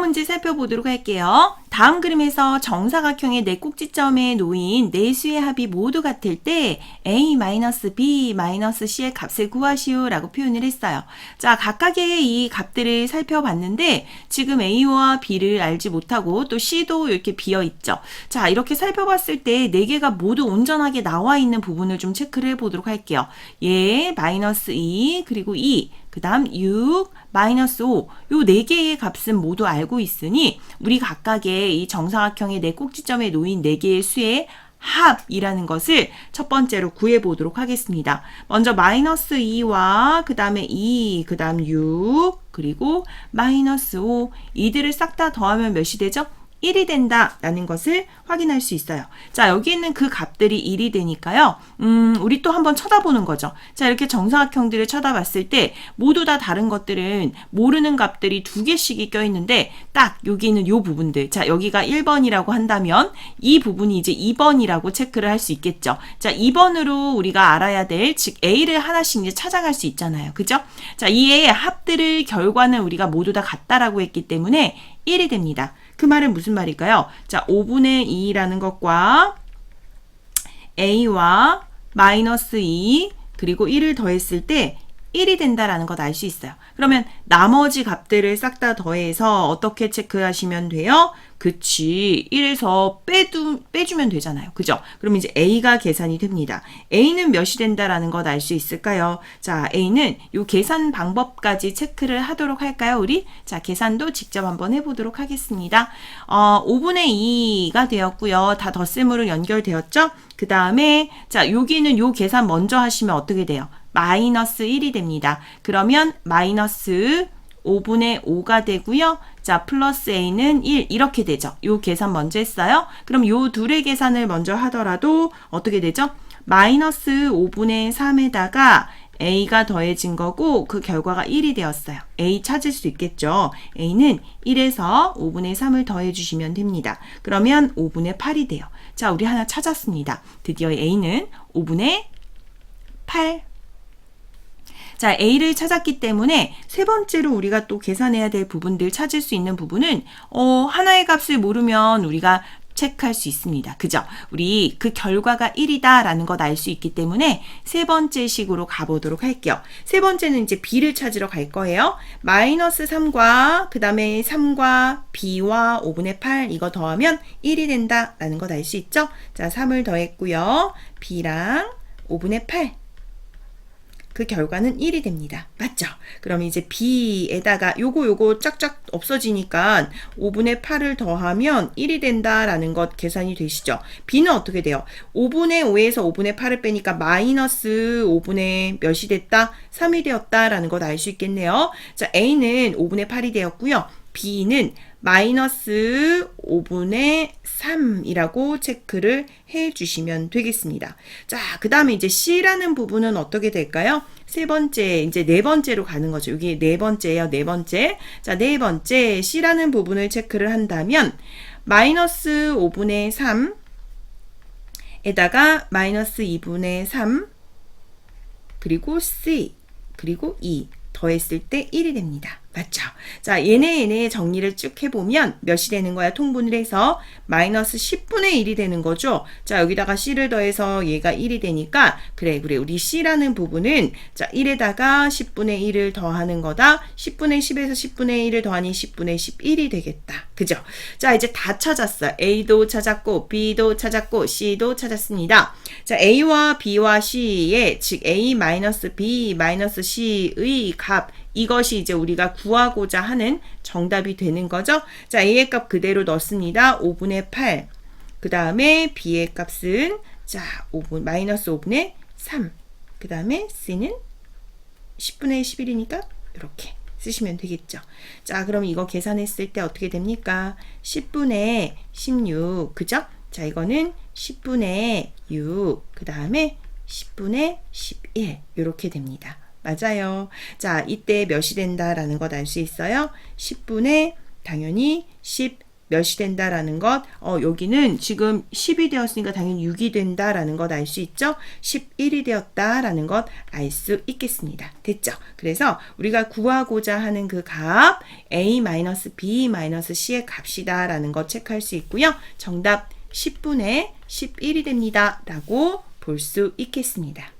문제 살펴보도록 할게요. 다음 그림에서 정사각형의 네 꼭지점에 놓인 네 수의 합이 모두 같을 때 a-b-c의 값을 구하시오 라고 표현을 했어요. 자, 각각의 이 값들을 살펴봤는데 지금 a와 b를 알지 못하고 또 c도 이렇게 비어 있죠. 자, 이렇게 살펴봤을 때 네 개가 모두 온전하게 나와 있는 부분을 좀 체크를 해 보도록 할게요. 예, 마이너스 2 그리고 2 그 다음 6, 마이너스 5, 요 네 개의 값은 모두 알고 있으니 우리 각각의 이 정사각형의 네 꼭지점에 놓인 네 개의 수의 합이라는 것을 첫 번째로 구해 보도록 하겠습니다. 먼저 마이너스 2와 그 다음에 2, 그 다음 6, 그리고 마이너스 5 이들을 싹 다 더하면 몇이 되죠? 1이 된다라는 것을 확인할 수 있어요. 자, 여기 있는 그 값들이 1이 되니까요. 음, 우리 또 한번 쳐다보는 거죠. 자, 이렇게 정사각형들을 쳐다봤을 때 모두 다 다른 것들은 모르는 값들이 두 개씩이 껴 있는데 딱 여기 있는 요 부분들. 자, 여기가 1번이라고 한다면 이 부분이 이제 2번이라고 체크를 할 수 있겠죠. 자, 2번으로 우리가 알아야 될, 즉 A를 하나씩 이제 찾아갈 수 있잖아요. 그죠? 자, 이의 합들을 결과는 우리가 모두 다 같다라고 했기 때문에 1이 됩니다. 그 말은 무슨 말일까요? 자, 5분의 2라는 것과 a와 마이너스 2 그리고 1을 더했을 때 1이 된다라는 것 알 수 있어요. 그러면 나머지 값들을 싹 다 더해서 어떻게 체크하시면 돼요? 그치. 1에서 빼두, 빼주면 되잖아요. 그죠? 그럼 이제 A가 계산이 됩니다. A는 몇이 된다라는 것 알 수 있을까요? 자, A는 요 계산 방법까지 체크를 하도록 할까요? 우리? 자, 계산도 직접 한번 해보도록 하겠습니다. 어, 5분의 2가 되었고요. 다 덧셈으로 연결되었죠? 그 다음에, 자, 여기는 요 계산 먼저 하시면 어떻게 돼요? 마이너스 1이 됩니다. 그러면 마이너스 5분의 5가 되고요. 자, 플러스 a는 1 이렇게 되죠. 요 계산 먼저 했어요. 그럼 요 둘의 계산을 먼저 하더라도 어떻게 되죠? 마이너스 5분의 3에다가 a가 더해진 거고 그 결과가 1이 되었어요. a 찾을 수 있겠죠. a는 1에서 5분의 3을 더해 주시면 됩니다. 그러면 5분의 8이 돼요. 자, 우리 하나 찾았습니다. 드디어 a는 5분의 8 자, A를 찾았기 때문에 세 번째로 우리가 또 계산해야 될 부분들 찾을 수 있는 부분은 어, 하나의 값을 모르면 우리가 체크할 수 있습니다. 그죠? 우리 그 결과가 1이다 라는 것 알 수 있기 때문에 세 번째 식으로 가보도록 할게요. 세 번째는 이제 B를 찾으러 갈 거예요. 마이너스 3과 그 다음에 3과 B와 5분의 8 이거 더하면 1이 된다 라는 것 알 수 있죠? 자, 3을 더했고요. B랑 5분의 8 그 결과는 1이 됩니다. 맞죠? 그럼 이제 b에다가 요거 요거 쫙쫙 없어지니까 5분의 8을 더하면 1이 된다라는 것 계산이 되시죠? b는 어떻게 돼요? 5분의 5에서 5분의 8을 빼니까 마이너스 5분의 몇이 됐다? 3이 되었다라는 것 알 수 있겠네요. 자, a는 5분의 8이 되었고요. B는 마이너스 5분의 3이라고 체크를 해 주시면 되겠습니다. 자, 그 다음에 이제 C라는 부분은 어떻게 될까요? 세 번째, 이제 네 번째로 가는 거죠. 여기 네 번째예요, 네 번째. 자, 네 번째 C라는 부분을 체크를 한다면 마이너스 5분의 3 에다가 마이너스 2분의 3 그리고 C 그리고 2 더했을 때 1이 됩니다. 맞죠? 자, 얘네 얘네 정리를 쭉 해보면 몇이 되는 거야? 통분을 해서 마이너스 10분의 1이 되는 거죠. 자, 여기다가 C를 더해서 얘가 1이 되니까 그래, 그래. 우리 C라는 부분은 자, 1에다가 10분의 1을 더하는 거다. 10분의 10에서 10분의 1을 더하니 10분의 11이 되겠다. 그죠? 자, 이제 다 찾았어요. A도 찾았고, B도 찾았고, C도 찾았습니다. 자, A와 B와 C의, 즉 A 마이너스 B 마이너스 C의 값 이것이 이제 우리가 구하고자 하는 정답이 되는 거죠. 자, A의 값 그대로 넣습니다. 5분의 8. 그 다음에 B의 값은 자, 5분, 마이너스 5분의 3. 그 다음에 C는 10분의 11이니까 이렇게 쓰시면 되겠죠. 자, 그럼 이거 계산했을 때 어떻게 됩니까? 10분의 16. 그죠? 자, 이거는 10분의 6. 그 다음에 10분의 11. 이렇게 됩니다. 맞아요. 자, 이때 몇이 된다라는 것 알 수 있어요? 10분의 당연히 11 몇이 된다라는 것, 어, 여기는 지금 10이 되었으니까 당연히 6이 된다라는 것 알 수 있죠? 11이 되었다라는 것 알 수 있겠습니다. 됐죠? 그래서 우리가 구하고자 하는 그 값, a-b-c의 값이다라는 것 체크할 수 있고요. 정답 10분의 11이 됩니다. 라고 볼 수 있겠습니다.